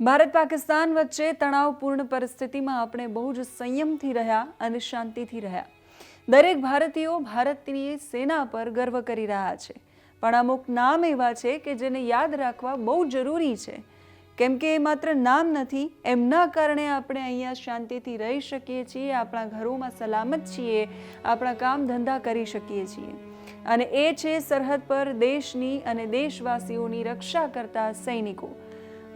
ભારત પાકિસ્તાન વચ્ચે તણાવપૂર્ણ પરિસ્થિતિમાં આપણે બહુ જ સંયમથી રહ્યા અને શાંતિથી રહ્યા. દરેક ભારતીયો ભારતની સેના પર ગર્વ કરી રહ્યા છે. પણ અમુક નામ એવા છે કે જેને યાદ રાખવા બહુ જરૂરી છે. કેમ કે એ માત્ર નામ નથી, એમના કારણે આપણે અહીંયા શાંતિથી રહી શકીએ છીએ, આપણા ઘરોમાં સલામત છીએ, આપણા કામ ધંધા કરી શકીએ છીએ. અને એ છે સરહદ પર દેશની અને દેશવાસીઓની રક્ષા કરતા સૈનિકો.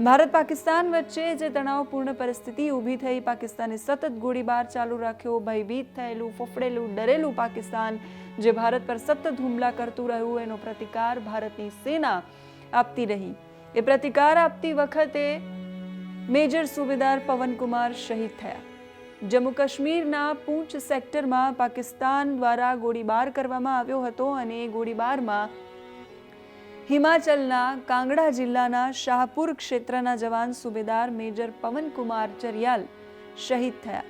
ભારત પાકિસ્તાન વચ્ચે જે તણાવપૂર્ણ પરિસ્થિતિ ઊભી થઈ, પાકિસ્તાને સતત ગોળીબાર ચાલુ રાખ્યો, ભયભીત થયેલું, ફફડેલું, ડરેલું પાકિસ્તાન, જે ભારત પર સતત હુમલા કરતું રહ્યું, એનો પ્રતિકાર ભારતની સેના આપતી રહી. એ પ્રતિકાર આપતી વખતે મેજર સુબેદાર પવનકુમાર શહીદ થયા. જમ્મુ કાશ્મીરના પૂંચ સેક્ટરમાં પાકિસ્તાન દ્વારા ગોળીબાર કરવામાં આવ્યો હતો અને એ ગોળીબારમાં હિમાચલના કાંગડા જિલ્લાના શાહપુર ક્ષેત્રના જવાન સુબેદાર મેજર પવનકુમાર ચરિયાલ શહીદ થયા.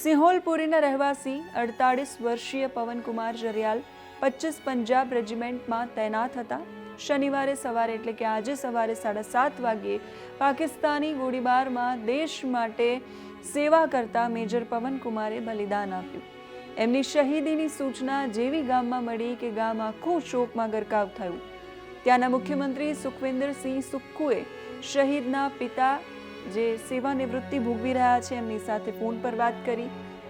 સિંહોલપુરીના રહેવાસી અડતાળીસ વર્ષીય પવનકુમાર ચરિયાલ પચીસ પંજાબ રેજિમેન્ટમાં તૈનાત હતા. શનિવારે સવારે એટલે કે આજે સવારે સાડા સાત વાગ્યે પાકિસ્તાની ગોળીબારમાં દેશ માટે સેવા કરતા મેજર પવનકુમારે બલિદાન આપ્યું. એમની શહીદીની સૂચના જેવી ગામમાં મળી કે ગામ આખું શોકમાં ગરકાવ થયું. ત્યાંના મુખ્યમંત્રી સુખવિન્દરસિંહ સુક્કુએ શહીદના પિતા જે સેવાનિવૃત્તિ ભોગવી રહ્યા છે, એમની સાથે ફોન પર વાત કરી,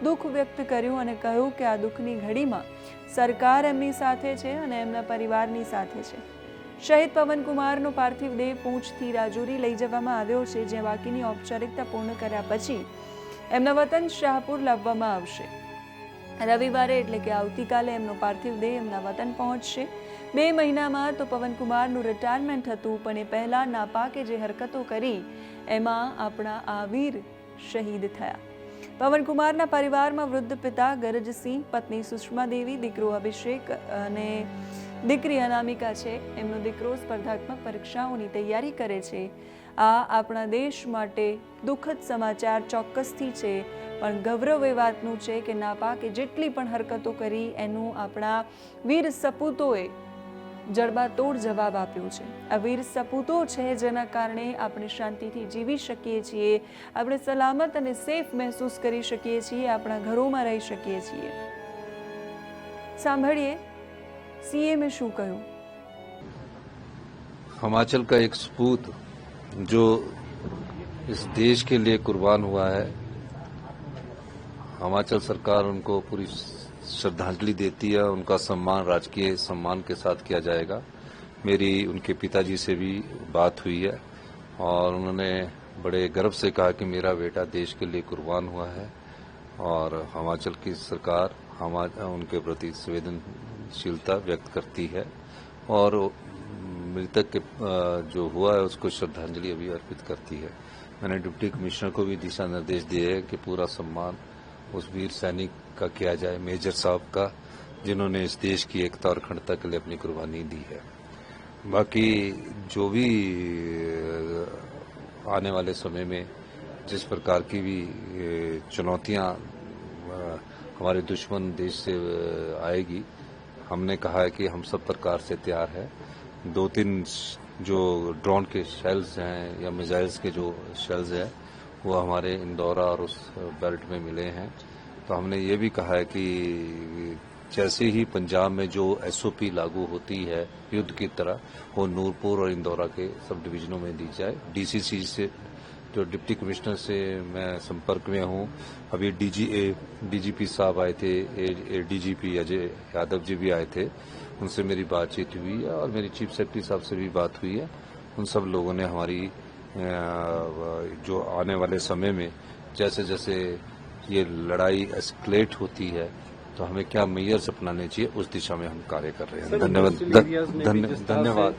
દુઃખ વ્યક્ત કર્યું અને કહ્યું કે આ દુઃખની ઘડીમાં સરકાર એમની સાથે છે અને એમના પરિવારની સાથે છે. શહીદ પવનકુમારનો પાર્થિવ દેહ પૂંછથી રાજુરી લઈ જવામાં આવ્યો છે, જ્યાં બાકીની ઔપચારિકતા પૂર્ણ કર્યા પછી એમના વતન શાહપુર લાવવામાં આવશે. રવિવારે એટલે કે આવતીકાલે એમનો પાર્થિવ દેહ એમના વતન પહોંચશે. બે મહિનામાં તો પવનકુમારનું રિટાયરમેન્ટ હતું, પણ એ પહેલાં નાપાકે જે હરકતો કરી, એમાં આપણા આ વીર શહીદ થયા. પવનકુમારના પરિવારમાં વૃદ્ધ પિતા ગરજસિંહ, પત્ની સુષ્મા દેવી દીકરો અભિષેક અને દીકરી અનામિકા છે, એમનો દીકરો સ્પર્ધાત્મક પરીક્ષાઓની તૈયારી કરે છે. આ આપણા દેશ માટે દુઃખદ સમાચાર ચોક્કસથી છે, પણ ગૌરવ એ વાતનું છે કે નાપાકે જેટલી પણ હરકતો કરી, એનું આપણા વીર સપૂતોએ જડબાતોડ જવાબ આપ્યો છે. આ વીર સપૂતો છે જેના કારણે આપણે શાંતિથી જીવી શકીએ છીએ, આપણે સલામત અને સેફ મહેસૂસ કરી શકીએ છીએ, આપણા ઘરોમાં રહી શકીએ છીએ. સાંભળીએ. સીએમએ શું કહ્યું हिमाचल का एक सपूत जो इस देश के लिए कुर्बान हुआ है हिमाचल सरकार उनको पूरी श्रद्धांजलि देती है उनका सम्मान राजकीय सम्मान के साथ किया जाएगा मेरी उनके पिताजी से भी बात हुई है और उन्होंने बड़े गर्व से कहा कि मेरा बेटा देश के लिए कुर्बान हुआ है और हिमाचल की सरकार हमा उनके प्रति संवेदनशीलता व्यक्त करती है और मृतक के जो हुआ है, उसको श्रद्धांजलि अभी अर्पित करती है। मैंने डिप्टी कमिश्नर को भी दिशा निर्देश दिए हैं कि पूरा सम्मान उस वीर सैनिक का किया जाए, मेजर साहब का, जिन्होंने इस देश की एकता और अखंडता के लिए अपनी कुर्बानी दी है। बाकी जो भी आने वाले समय में जिस प्रकार की भी चुनौतियाँ हमारे दुश्मन देश से आएगी हमने कहा है कि हम सब प्रकार से तैयार है। दो तीन जो ड्रोन के शेल्स हैं या मिसाइल्स के जो शेल्स हैं, वो हमारे इंदौरा और उस बेल्ट में मिले हैं। तो हमने ये भी कहा है कि जैसे ही पंजाब में जो एसओपी लागू होती है युद्ध की तरह, वो नूरपुर और इंदौरा के सब डिवीजनों में दी जाए। डीसीसी से जो डिप्टी कमिश्नर से मैं संपर्क में हूँ। अभी डीजी डीजीपी साहब आए थे डीजीपी अजय यादव जी भी आए थे। उनसे मेरी बातचीत हुई है और मेरी चीफ सेक्रेटरी साहब से भी बात हुई है। उन सब लोगों ने हमारी जो आने वाले समय में जैसे जैसे ये लड़ाई एस्केलेट होती है तो हमें क्या मेयर्स अपनाने चाहिए उस दिशा में हम कार्य कर रहे हैं। धन्यवाद। धन्यवाद।